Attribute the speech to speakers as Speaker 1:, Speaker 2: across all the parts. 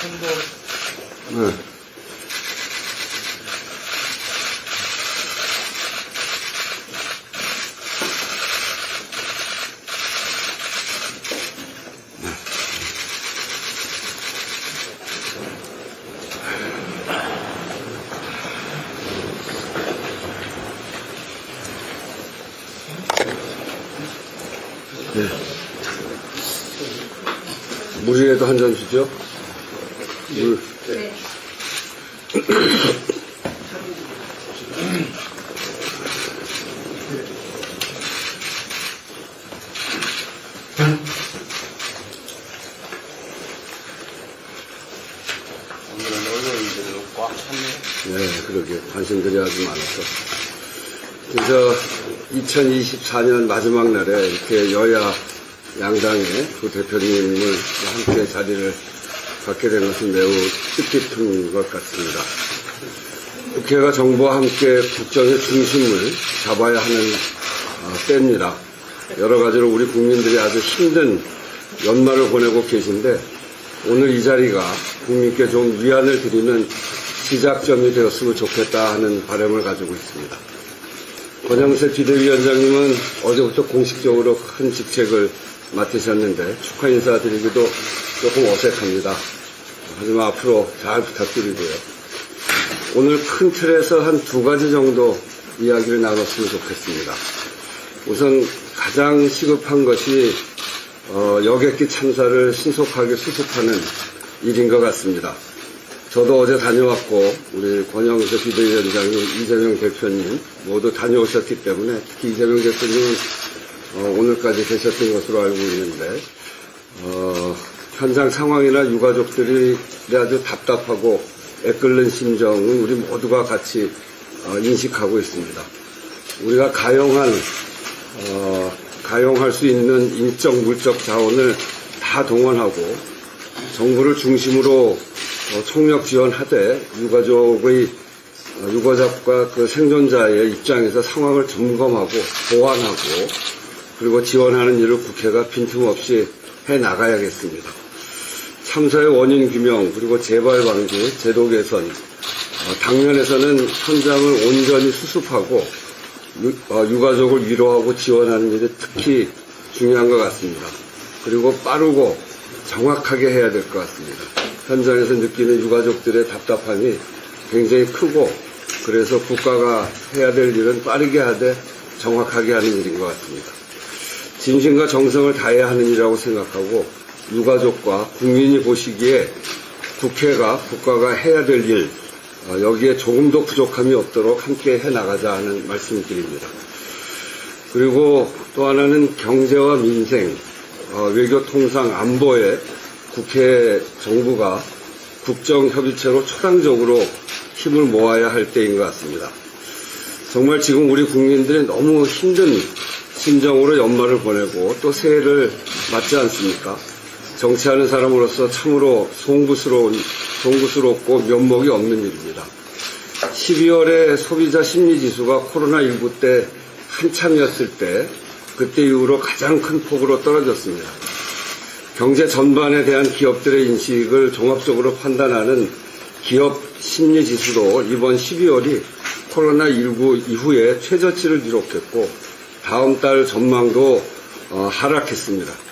Speaker 1: 네. 네. 물이라도 한 잔 주죠? 물.
Speaker 2: 찼네.
Speaker 1: 네, 그러게. 관심들이 아주 많아서. 그래서 2024년 마지막 날에 이렇게 여야 양당의 두 대표님을 함께 자리를 갖게 된 것은 매우 뜻깊은 것 같습니다. 국회가 정부와 함께 국정의 중심을 잡아야 하는 어, 때입니다. 여러 가지로 우리 국민들이 아주 힘든 연말을 보내고 계신데 오늘 이 자리가 국민께 좀 위안을 드리는 시작점이 되었으면 좋겠다 하는 바람을 가지고 있습니다. 권영세 비대위원장님은 어제부터 공식적으로 큰 직책을 맡으셨는데 축하 인사드리기도 조금 어색합니다. 하지만 앞으로 잘 부탁드리고요. 오늘 큰 틀에서 한 두 가지 정도 이야기를 나눴으면 좋겠습니다. 우선 가장 시급한 것이 어, 여객기 참사를 신속하게 수습하는 일인 것 같습니다. 저도 어제 다녀왔고 우리 권영세 비대위원장님, 이재명 대표님 모두 다녀오셨기 때문에 특히 이재명 대표님은 어, 오늘까지 계셨던 것으로 알고 있는데 어, 현장 상황이나 유가족들이 아주 답답하고 애끓는 심정은 우리 모두가 같이 어, 인식하고 있습니다. 우리가 가용한 어, 가용할 수 있는 인적 물적 자원을 다 동원하고 정부를 중심으로 어, 총력 지원하되 유가족의 어, 유가족과 그 생존자의 입장에서 상황을 점검하고 보완하고 그리고 지원하는 일을 국회가 빈틈없이 해 나가야겠습니다. 참사의 원인 규명 그리고 재발 방지, 제도 개선 어, 당면에서는 현장을 온전히 수습하고 유, 어, 유가족을 위로하고 지원하는 일이 특히 중요한 것 같습니다. 그리고 빠르고 정확하게 해야 될 것 같습니다. 현장에서 느끼는 유가족들의 답답함이 굉장히 크고 그래서 국가가 해야 될 일은 빠르게 하되 정확하게 하는 일인 것 같습니다. 진심과 정성을 다해야 하는 일이라고 생각하고 유가족과 국민이 보시기에 국회가 국가가 해야 될 일, 어, 여기에 조금도 부족함이 없도록 함께 해나가자 하는 말씀을 드립니다. 그리고 또 하나는 경제와 민생, 어, 외교 통상 안보에 국회 정부가 국정협의체로 초당적으로 힘을 모아야 할 때인 것 같습니다. 정말 지금 우리 국민들이 너무 힘든 심정으로 연말을 보내고 또 새해를 맞지 않습니까? 정치하는 사람으로서 참으로 송구스러운, 송구스럽고 면목이 없는 일입니다. 12월에 소비자 심리지수가 코로나19 때 한참이었을 때 그때 이후로 가장 큰 폭으로 떨어졌습니다. 경제 전반에 대한 기업들의 인식을 종합적으로 판단하는 기업 심리지수도 이번 12월이 코로나19 이후에 최저치를 기록했고 다음 달 전망도 어, 하락했습니다.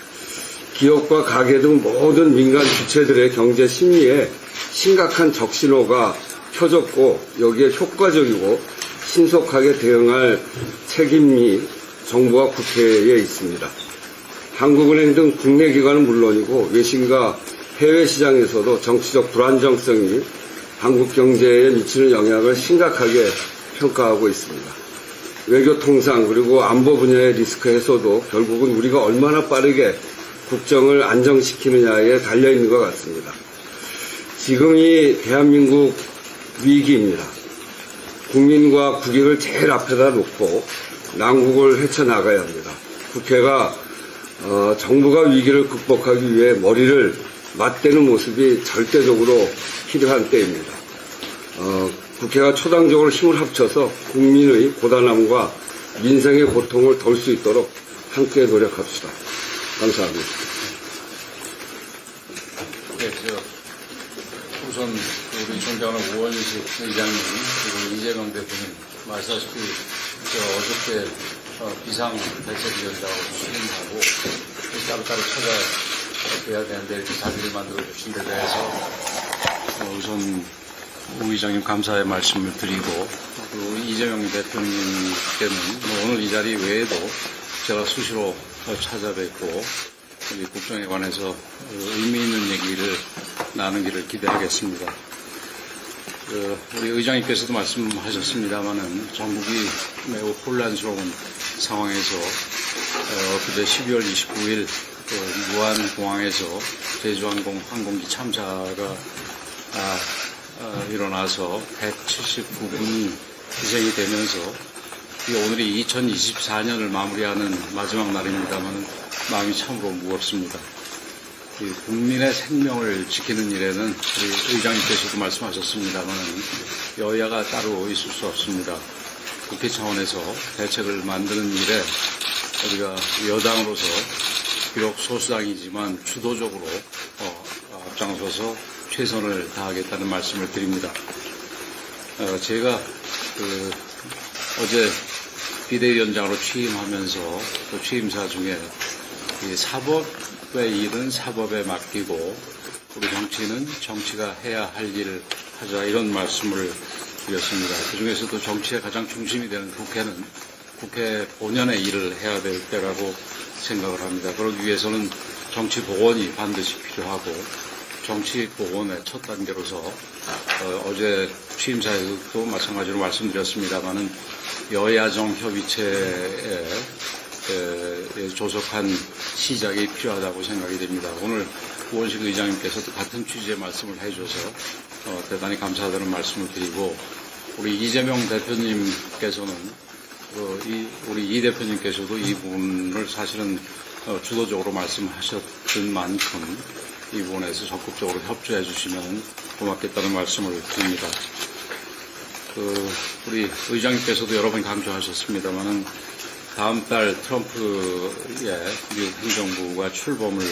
Speaker 1: 기업과 가게 등 모든 민간 주체들의 경제 심리에 심각한 적신호가 켜졌고 여기에 효과적이고 신속하게 대응할 책임이 정부와 국회에 있습니다. 한국은행 등 국내 기관은 물론이고 외신과 해외 시장에서도 정치적 불안정성이 한국 경제에 미치는 영향을 심각하게 평가하고 있습니다. 외교 통상 그리고 안보 분야의 리스크 해소도 결국은 우리가 얼마나 빠르게 국정을 안정시키느냐에 달려 있는 것 같습니다. 지금이 대한민국 위기입니다. 국민과 국익을 제일 앞에다 놓고 난국을 헤쳐나가야 합니다. 국회가 어, 정부가 위기를 극복하기 위해 머리를 맞대는 모습이 절대적으로 필요한 때입니다. 어, 국회가 초당적으로 힘을 합쳐서 국민의 고단함과 민생의 고통을 덜 수 있도록 함께 노력합시다. 감사합니다.
Speaker 2: 네, 저,
Speaker 3: 우선 우리 존경하는 우원식 의장님 그리고 이재명 대표님 말씀하셨기 제가 어저께 어, 비상 대책위원장으로 취임하고 따로따로 찾아뵈야 되는데 이렇게 자리를 만들어 주신 데 대해서 어, 우선 우 의장님 감사의 말씀을 드리고 그리고 이재명 대표님께는 뭐 오늘 이 자리 외에도 제가 수시로 어, 찾아뵙고 우리 국정에 관해서 어, 의미 있는 얘기를 나누기를 기대하겠습니다. 그, 우리 의장님께서도 말씀하셨습니다마는 전국이 매우 혼란스러운 상황에서 어, 그제 12월 29일 그 무안 공항에서 제주항공 항공기 참사가 아, 아, 일어나서 179분이 희생이 되면서 이 오늘이 2024년을 마무리하는 마지막 날입니다만 마음이 참으로 무겁습니다. 이 국민의 생명을 지키는 일에는 우리 의장님께서도 말씀하셨습니다만 여야가 따로 있을 수 없습니다. 국회 차원에서 대책을 만드는 일에 우리가 여당으로서 비록 소수당이지만 주도적으로 어, 앞장서서 최선을 다하겠다는 말씀을 드립니다. 어, 제가 그 어제 비대위원장으로 취임하면서 또 취임사 중에 이 사법의 일은 사법에 맡기고 우리 정치는 정치가 해야 할 일을 하자 이런 말씀을 드렸습니다. 그 중에서도 정치의 가장 중심이 되는 국회는 국회 본연의 일을 해야 될 때라고 생각을 합니다. 그러기 위해서는 정치 복원이 반드시 필요하고 정치 복원의 첫 단계로서 어, 제 취임사에도 마찬가지로 말씀드렸습니다마는 여야정 협의체에 에, 조속한 시작이 필요하다고 생각이 됩니다. 오늘 우원식 의장님께서도 같은 취지의 말씀을 해줘서 어, 대단히 감사하다는 말씀을 드리고 우리 이재명 대표님께서는 어, 이, 우리 이 대표님께서도 이 부분을 사실은 어, 주도적으로 말씀하셨던 만큼 이 부분에서 적극적으로 협조해 주시면 고맙겠다는 말씀을 드립니다. 그, 우리 의장님께서도 여러 번 강조하셨습니다만은 다음 달 트럼프의 미국 행정부가 출범을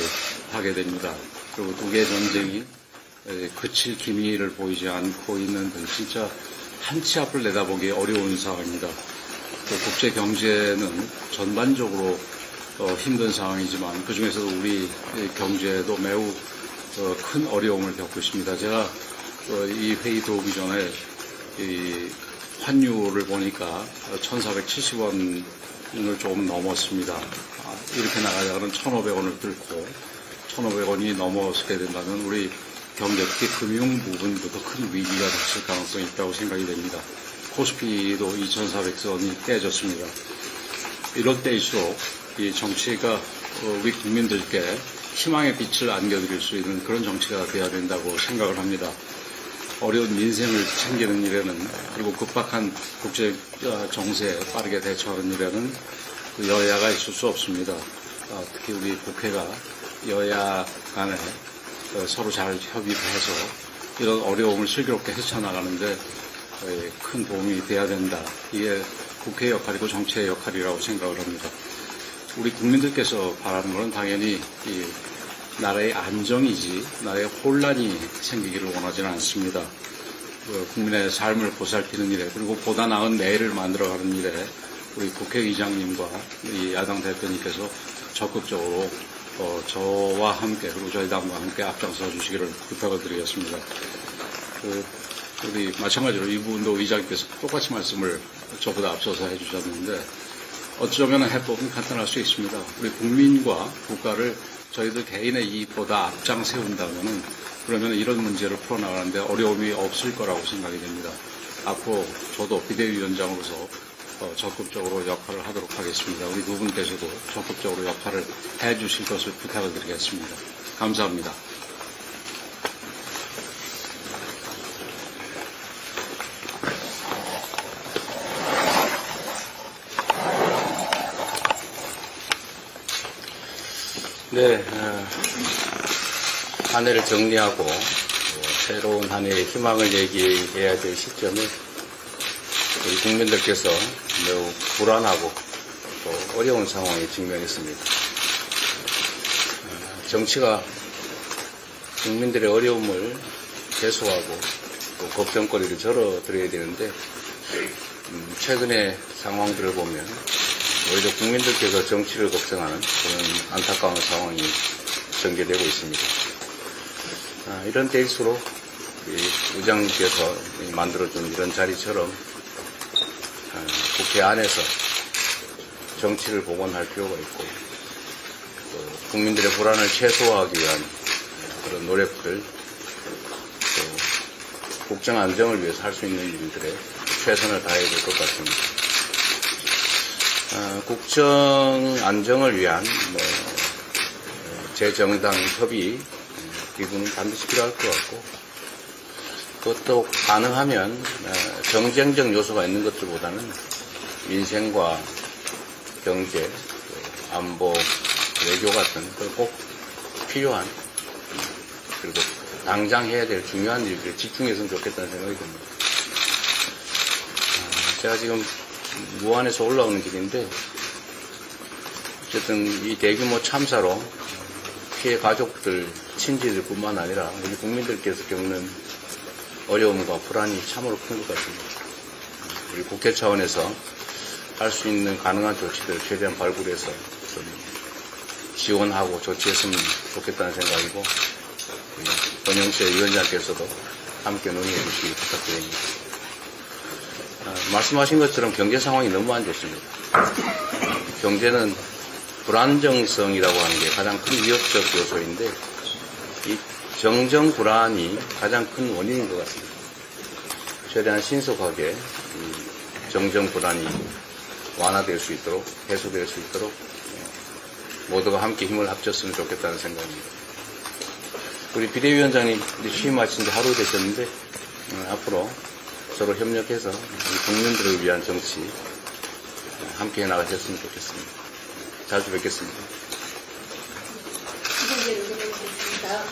Speaker 3: 하게 됩니다. 그리고 두개 전쟁이 에, 그칠 기미를 보이지 않고 있는 등 진짜 한치 앞을 내다보기 어려운 상황입니다. 또 국제 경제는 전반적으로 어, 힘든 상황이지만 그 중에서도 우리 경제도 매우 어, 큰 어려움을 겪고 있습니다. 제가 어, 이 회의 들어오기 전에 이 환율을 보니까 1,470원을 조금 넘었습니다. 아, 이렇게 나가자면 1,500원을 뚫고 1,500원이 넘어서게 된다면 우리 경제 특히 금융 부분부터 큰 위기가 닥칠 가능성이 있다고 생각이 됩니다. 코스피도 2,400원이 깨졌습니다. 이럴 때일수록 이 정치가 어, 우리 국민들께 희망의 빛을 안겨드릴 수 있는 그런 정치가 되어야 된다고 생각을 합니다. 어려운 민생을 챙기는 일에는 그리고 급박한 국제 어, 정세에 빠르게 대처하는 일에는 그 여야가 있을 수 없습니다. 아, 특히 우리 국회가 여야 간에 어, 서로 잘 협의해서 이런 어려움을 슬기롭게 헤쳐나가는데 어, 큰 도움이 돼야 된다. 이게 국회의 역할이고 정치의 역할이라고 생각을 합니다. 우리 국민들께서 바라는 것은 당연히 이 나라의 안정이지 나라의 혼란이 생기기를 원하지는 않습니다. 그 국민의 삶을 보살피는 일에 그리고 보다 나은 내일을 만들어가는 일에 우리 국회의장님과 이 야당 대표님께서 적극적으로 어, 저와 함께 그리고 저희 당과 함께 앞장서 주시기를 부탁을 드리겠습니다. 그, 우리 마찬가지로 이 부분도 의장님께서 똑같이 말씀을 저보다 앞서서 해주셨는데 어쩌면 해법은 간단할 수 있습니다. 우리 국민과 국가를 저희들 개인의 이익보다 앞장 세운다면은 그러면 이런 문제를 풀어나가는데 어려움이 없을 거라고 생각이 됩니다. 앞으로 저도 비대위원장으로서 어, 적극적으로 역할을 하도록 하겠습니다. 우리 두 분께서도 적극적으로 역할을 해 주실 것을 부탁을 드리겠습니다. 감사합니다.
Speaker 2: 네, 어, 한 해를 정리하고 어, 새로운 한 해의 희망을 얘기해야 될 시점에 우리 국민들께서 매우 불안하고 또 어려운 상황에 직면했습니다. 어, 정치가 국민들의 어려움을 해소하고 또 걱정거리를 절어드려야 되는데 음, 최근의 상황들을 보면 오히려 국민들께서 정치를 걱정하는 그런 안타까운 상황이 전개되고 있습니다. 아, 이런 때일수록 우리 의장님께서 만들어준 이런 자리처럼 아, 국회 안에서 정치를 복원할 필요가 있고 또 국민들의 불안을 최소화하기 위한 그런 노력들 또 국정 안정을 위해서 할 수 있는 일들에 최선을 다해야 될 것 같습니다. 아, 국정 안정을 위한 뭐 재정당 협의 기구는 반드시 필요할 것 같고 그것도 가능하면 어, 경쟁적 요소가 있는 것들보다는 민생과 경제, 또 안보, 외교 같은 그꼭 필요한 음, 그리고 당장 해야 될 중요한 일들에 집중했으면 좋겠다는 생각이 듭니다. 아, 제가 지금 무안에서 올라오는 길인데 어쨌든 이 대규모 참사로 피해 가족들, 친지들뿐만 아니라 우리 국민들께서 겪는 어려움과 불안이 참으로 큰 것 같습니다. 우리 국회 차원에서 할 수 있는 가능한 조치들을 최대한 발굴해서 좀 지원하고 조치했으면 좋겠다는 생각이고 권영세 위원장께서도 함께 논의해 주시기 부탁드립니다. 아, 말씀하신 것처럼 경제 상황이 너무 안 좋습니다. 경제는 불안정성이라고 하는 게 가장 큰 위협적 요소인데 이 정정 불안이 가장 큰 원인인 것 같습니다. 최대한 신속하게 이 정정 불안이 완화될 수 있도록 해소될 수 있도록 어, 모두가 함께 힘을 합쳤으면 좋겠다는 생각입니다. 우리 비대위원장님 이제 취임하신 지 하루 되셨는데 어, 앞으로 서로 협력해서 국민들을 위한 정치 어, 함께 해 나가셨으면 좋겠습니다. 자주
Speaker 4: 뵙겠습니다. 이동재 의원님이겠습니다.